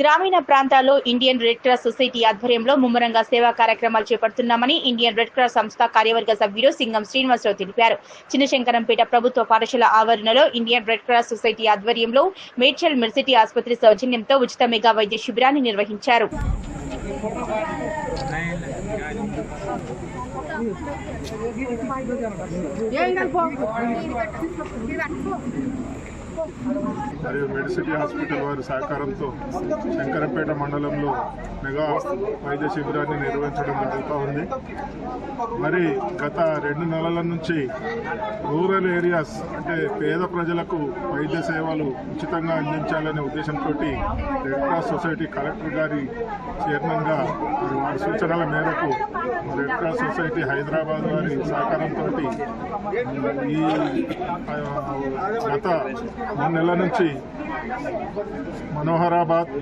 గ్రామీణ ప్రాంతాల్లో Indian red cross society ఆధ్వర్యంలో ముమ్మరంగా సేవా కార్యక్రమాలు చేపడుతున్నామని ఇండియన్ రెడ్ క్రాస్ సంస్థ కార్యవర్గ సభ్యులు సింగం శ్రీనివాసరావు తెలిపారు. చిన్నశంకరంపేట ప్రభుత్వ పాఠశాల ఆవరణలో ఇండియన్ రెడ్ క్రాస్ సొసైటీ ఆధ్వర్యంలో మేడ్చల్ మెర్సిటీ ఆసుపత్రి సౌజన్యంతో ఉచిత మెగా వైద్య శిబిరాన్ని నిర్వహించారు. మరియు మెడిసిటీ హాస్పిటల్ వారి సహకారంతో శంకరంపేట మండలంలో మెగా వైద్య శిబిరాన్ని నిర్వహించడం జరుగుతూ ఉంది. మరి గత రెండు నెలల నుంచి రూరల్ ఏరియాస్ అంటే పేద ప్రజలకు వైద్య సేవలు ఉచితంగా అందించాలనే ఉద్దేశంతో రెడ్ క్రాస్ సొసైటీ కలెక్టర్ గారి చైర్మన్గా మరి వారి సూచనల మేరకు రెడ్ క్రాస్ సొసైటీ హైదరాబాద్ వారి సహకారంతో ఈ గత మూడు నెలల నుంచి మనోహరాబాద్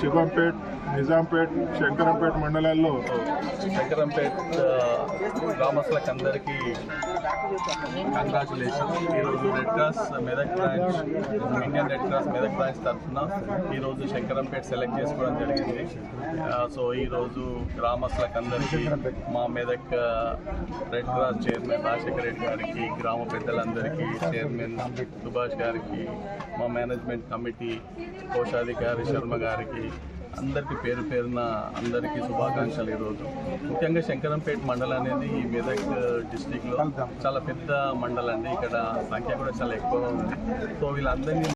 శివంపేట్ నిజాంపేట్ శంకరంపేట్ మండలాల్లో శంకరంపేట్ గ్రామస్తులకు అందరికీ కంగ్రాచులేషన్ ఈరోజు red cross Medak branch Indian red cross Medak branch తరఫున ఈరోజు శంకరంపేట సెలెక్ట్ చేసుకోవడం జరిగింది. సో ఈరోజు గ్రామస్తులకు అందరికీ మా Medak red cross chairman Rajasekhara Reddy గారికి గ్రామ పెద్దలందరికీ చైర్మన్ సుభాష్ గారికి మా మేనేజ్మెంట్ కమిటీ కోశాధికారి శర్మ గారికి అందరికీ పేరు పేరున అందరికీ శుభాకాంక్షలు ఈరోజు. ముఖ్యంగా శంకరంపేట మండలం అనేది ఈ మెదక్ డిస్టిక్లో చాలా పెద్ద మండలం అండి. ఇక్కడ సంఖ్య కూడా చాలా ఎక్కువ ఉంది. సో వీళ్ళందరినీ